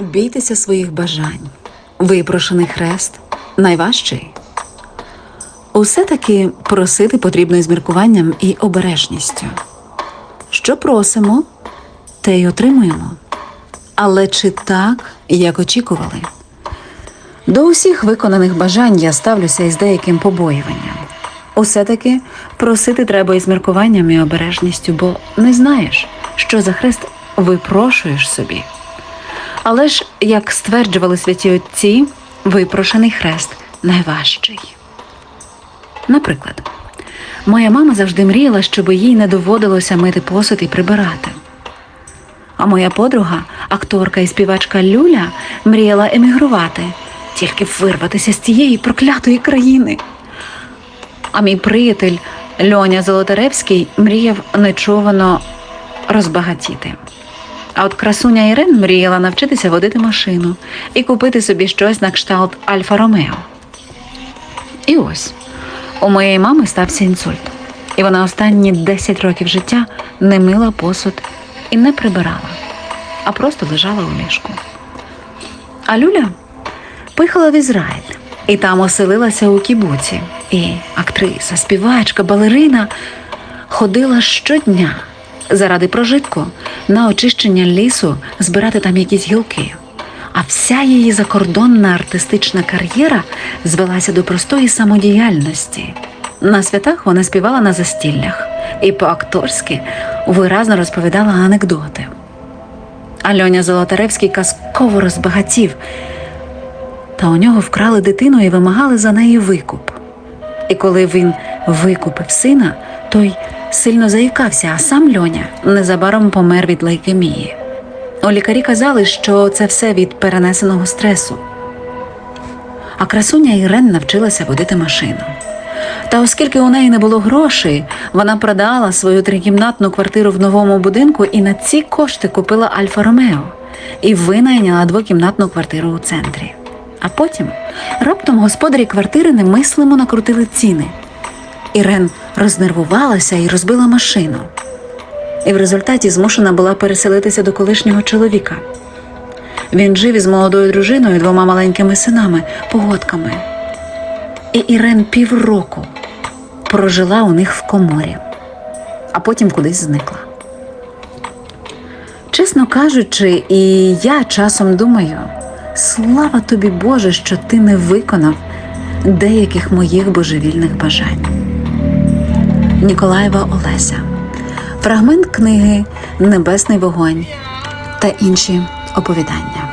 Бійтеся своїх бажань. Випрошений хрест найважчий. Усе таки просити потрібно із міркуванням і обережністю. Що просимо, те й отримуємо. Але чи так, як очікували? До усіх виконаних бажань я ставлюся із деяким побоюванням. Усе таки просити треба із міркуванням і обережністю, бо не знаєш, що за хрест випрошуєш собі. Але ж, як стверджували святі отці, випрошений хрест найважчий. Наприклад, моя мама завжди мріяла, щоб їй не доводилося мити посуд і прибирати. А моя подруга, акторка і співачка Люля, мріяла емігрувати, тільки вирватися з цієї проклятої країни. А мій приятель Льоня Золотаревський мріяв нечувано розбагатіти. А от красуня Ірен мріяла навчитися водити машину і купити собі щось на кшталт Альфа Ромео. І ось у моєї мами стався інсульт, і вона останні 10 років життя не мила посуд і не прибирала, а просто лежала у ліжку. А Люля поїхала в Ізраїль і там оселилася у кібуці. І актриса, співачка, балерина ходила щодня заради прожитку на очищення лісу збирати там якісь гілки. А вся її закордонна артистична кар'єра звелася до простої самодіяльності. На святах вона співала на застіллях і по-акторськи виразно розповідала анекдоти. А Льоня Золотаревський казково розбагатів, та у нього вкрали дитину і вимагали за неї викуп. І коли він викупив сина, той сильно заїкався, а сам Льоня незабаром помер від лейкемії. У лікарі казали, що це все від перенесеного стресу. А красуня Ірен навчилася водити машину. Та оскільки у неї не було грошей, вона продала свою трикімнатну квартиру в новому будинку і на ці кошти купила Альфа Ромео і винайняла двокімнатну квартиру у центрі. А потім раптом господарі квартири немислимо накрутили ціни. Ірен рознервувалася і розбила машину. І в результаті змушена була переселитися до колишнього чоловіка. Він жив із молодою дружиною і двома маленькими синами, погодками. І Ірен півроку прожила у них в коморі, а потім кудись зникла. Чесно кажучи, і я часом думаю, слава тобі Боже, що ти не виконав деяких моїх божевільних бажань. Ніколаєва Олеся. Фрагмент книги Небесний вогонь та інші оповідання.